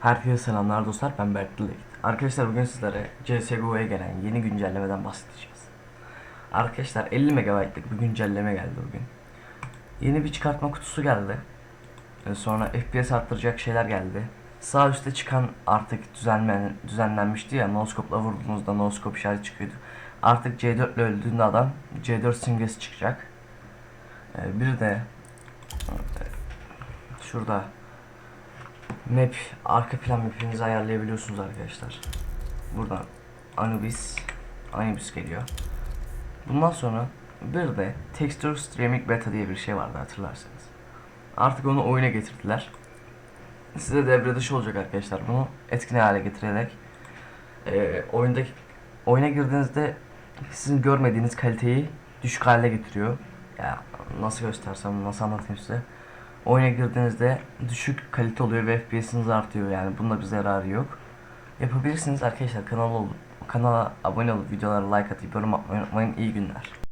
Herkese selamlar dostlar ben Berk Dilek. Arkadaşlar bugün sizlere CSGO'ya gelen yeni güncellemeden bahsedeceğiz. Arkadaşlar 50 MB'lık bir güncelleme geldi bugün. Yeni bir çıkartma kutusu geldi. Ee, Sonra FPS arttıracak şeyler geldi. Sağ üstte çıkan artık düzenlen, düzenlenmişti ya noskopla vurduğunuzda noskop işareti çıkıyordu. Artık C4 ile öldüğünde adam C4 simgesi çıkacak. Ee, Bir de şurada map arka plan map'inizi ayarlayabiliyorsunuz arkadaşlar. Buradan Anubis Anubis geliyor. Bundan sonra bir de Texture Streaming Beta diye bir şey vardı hatırlarsanız. Artık onu oyuna getirdiler. Size devre dışı olacak arkadaşlar bunu etkin hale getirerek e, oyundaki oyuna girdiğinizde sizin görmediğiniz kaliteyi düşük hale getiriyor. Ya nasıl göstersem nasıl anlatayım size. Oyuna girdiğinizde düşük kalite oluyor ve FPS'iniz artıyor yani bunda bir zararı yok. Yapabilirsiniz arkadaşlar kanala kanala abone olup videolara like atıp yorum atmayı unutmayın. İyi günler.